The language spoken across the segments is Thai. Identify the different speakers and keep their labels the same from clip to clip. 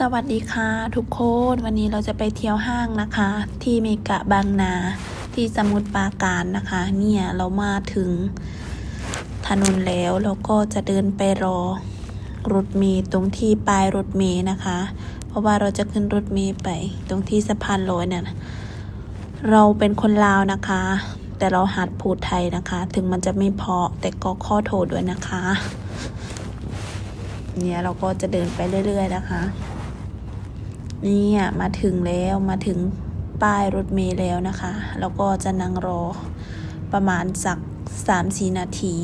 Speaker 1: สวัสดีค่ะทุกคนวันนี้เราจะไปเที่ยวห้างนะคะ ที่เมกะบางนาที่สมุทรปราการนะคะ เนี่ยเรามาถึงถนนแล้วเราก็จะเดินไปรอรถเมล์ตรงที่ปลายรถเมล์นะคะ เพราะว่าเราจะขึ้นรถเมล์ไป ตรงที่สะพานลอยเนี่ยเราเป็นคนลาวนะคะ แต่เราหัดพูดไทยนะคะ ถึงมันจะไม่เพราะแต่ก็ข้อโทษด้วยนะคะ เนี่ยเราก็จะเดินไปเรื่อย ๆ นะคะ เนี่ยมาถึงแล้วมาถึงป้ายรถเมล์แล้วนะคะ แล้วก็จะนั่งรอประมาณสักสามสี่นาที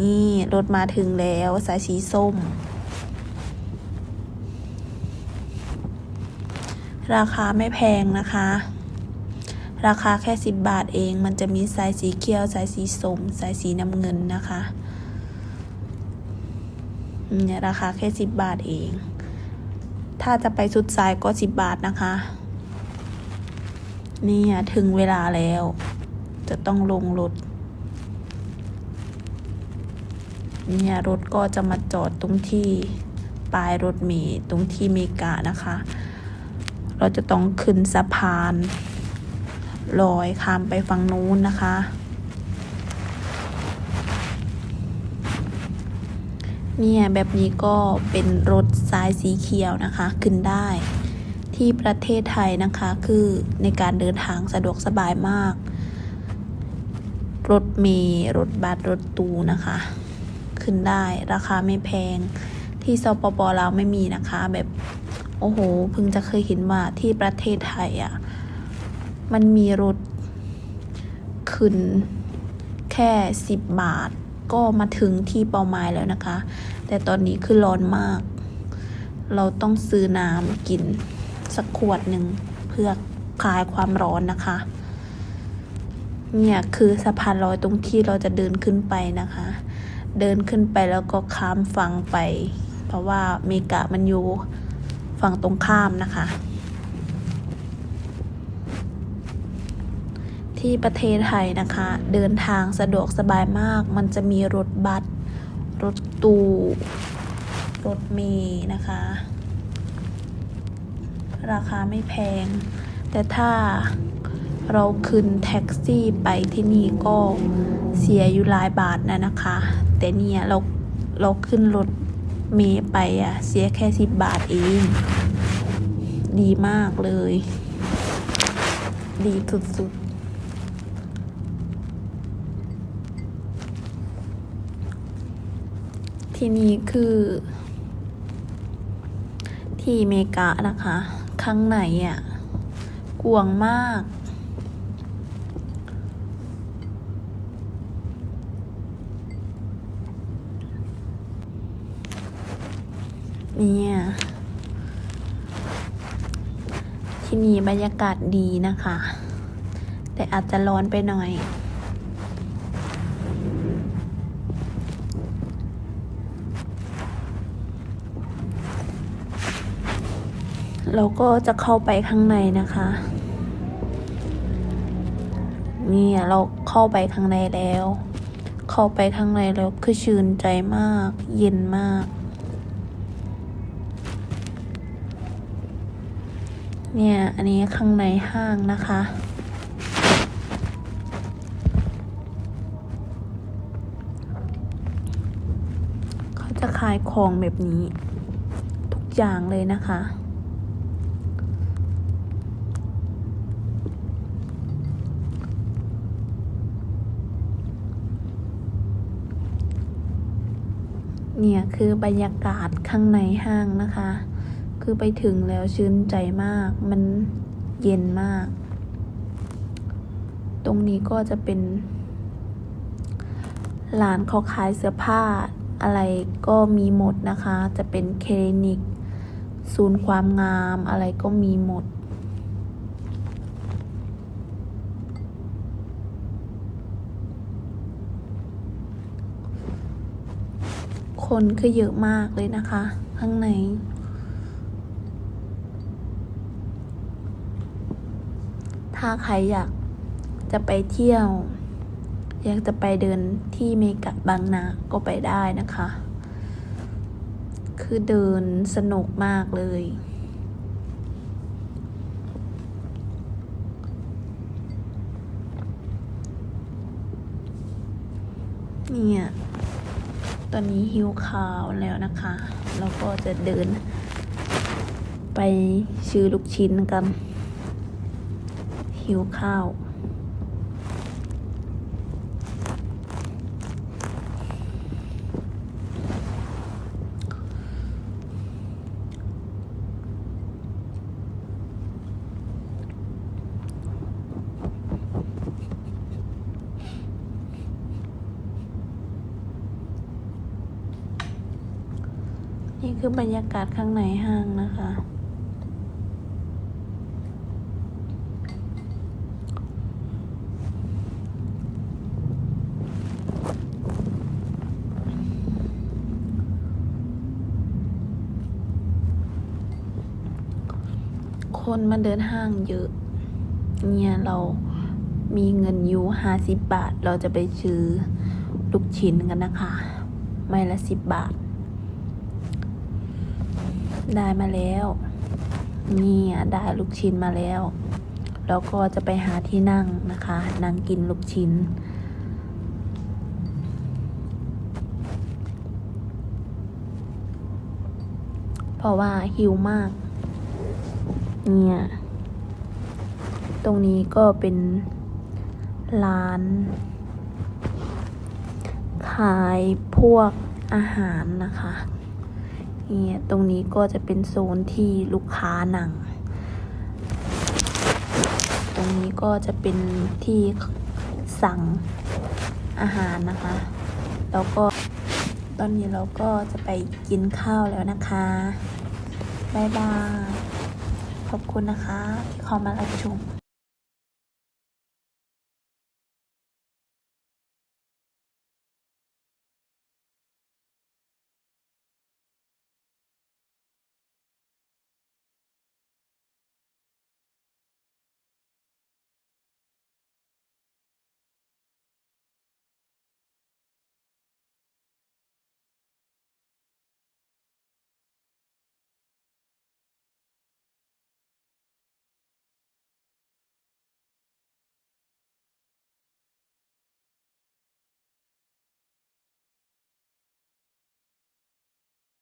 Speaker 1: นี่รถมาถึงแล้วสายสีส้ม ราคาไม่แพงนะคะ ราคาแค่สิบบาทเอง มันจะมีสายสีเขียว สายสีส้ม สายสีน้ำเงินนะคะเนี่ยราคาแค่สิบบาทเอง ถ้าจะไปสุดสายก็สิบบาทนะคะเนี่ยถึงเวลาแล้ว จะต้องลงรถเนี่ยรถก็จะมาจอดตรงที่ปลายรถเมล์ตรงที่เมกานะคะ เราจะต้องขึ้นสะพานลอยข้ามไปฝั่งนู้นนะคะ เนี่ยแบบนี้ก็เป็นรถสายสีเขียวนะคะขึ้นได้ ที่ประเทศไทยนะคะคือในการเดินทางสะดวกสบายมาก รถเมล์รถบัสรถตู้นะคะ ขึ้นได้ราคาไม่แพงที่สปปลาวไม่มีนะคะ แบบโอ้โหเพิ่งจะเคยเห็นว่าที่ประเทศไทยอะ่ะมันมีรถขึ้นแค่สิบบาท ก็มาถึงที่เป้าหมายแล้วนะคะ แต่ตอนนี้คือร้อนมาก เราต้องซื้อน้ำกินสักขวดหนึ่งเพื่อคลายความร้อนนะคะ เนี่ยคือสะพานลอยตรงที่เราจะเดินขึ้นไปนะคะ เดินขึ้นไปแล้วก็ข้ามฝั่งไป เพราะว่าเมกะมันอยู่ฝั่งตรงข้ามนะคะ ที่ประเทศไทยนะคะ เดินทางสะดวกสบายมาก มันจะมีรถบัสรถตู้รถเมล์นะคะ ราคาไม่แพง แต่ถ้าเราขึ้นแท็กซี่ไปที่นี่ก็เสียอยู่หลายบาทนะนะคะ แต่เนี่ยเราเราขึ้นรถเมล์ไปอะเสียแค่สิบบาทเอง ดีมากเลย ดีสุดๆ ที่นี่คือ ที่เมกะนะคะ ข้างในอะกวงมาก เนี่ย ที่นี่บรรยากาศดีนะคะ แต่อาจจะร้อนไปหน่อย เราก็จะเข้าไปข้างในนะคะนี่เราเข้าไปข้างในแล้ว เข้าไปข้างในแล้วคือชื่นใจมาก เย็นมาก เนี่ย อันนี้ข้างในห้างนะคะ เขาจะขายของแบบนี้ ทุกอย่างเลยนะคะ เนี่ยคือบรรยากาศข้างในห้างนะคะ คือไปถึงแล้วชื่นใจมาก มันเย็นมาก ตรงนี้ก็จะเป็นร้านเขาขายเสื้อผ้าอะไรก็มีหมดนะคะ จะเป็นคลินิก ศูนย์ความงามอะไรก็มีหมด คนคือเยอะมากเลยนะคะ ข้างในถ้าใครอยากจะไปเที่ยว อยากจะไปเดินที่เมกะบางนาก็ไปได้นะคะ คือเดินสนุกมากเลย เนี่ย ตอนนี้หิวข้าวแล้วนะคะ เราก็จะเดิน ไปซื้อลูกชิ้นกัน หิวข้าว นี่คือบรรยากาศข้างในห้างนะคะ คนมาเดินห้างเยอะ เนี่ยเรามีเงินอยู่ห้าสิบบาท เราจะไปซื้อลูกชิ้นกันนะคะ ไม่ละสิบบาท ได้มาแล้วเนี่ยได้ลูกชิ้นมาแล้ว แล้วก็จะไปหาที่นั่งนะคะ นั่งกินลูกชิ้น เพราะว่าหิวมาก เนี่ย ตรงนี้ก็เป็นร้าน ขายพวกอาหารนะคะ เนี่ยตรงนี้ก็จะเป็นโซนที่ลูกค้านั่ง ตรงนี้ก็จะเป็นที่สั่งอาหารนะคะ แล้วก็ตอนนี้เราก็จะไปกินข้าวแล้วนะคะบ๊ายบาย ขอบคุณนะคะที่เข้ามารับชม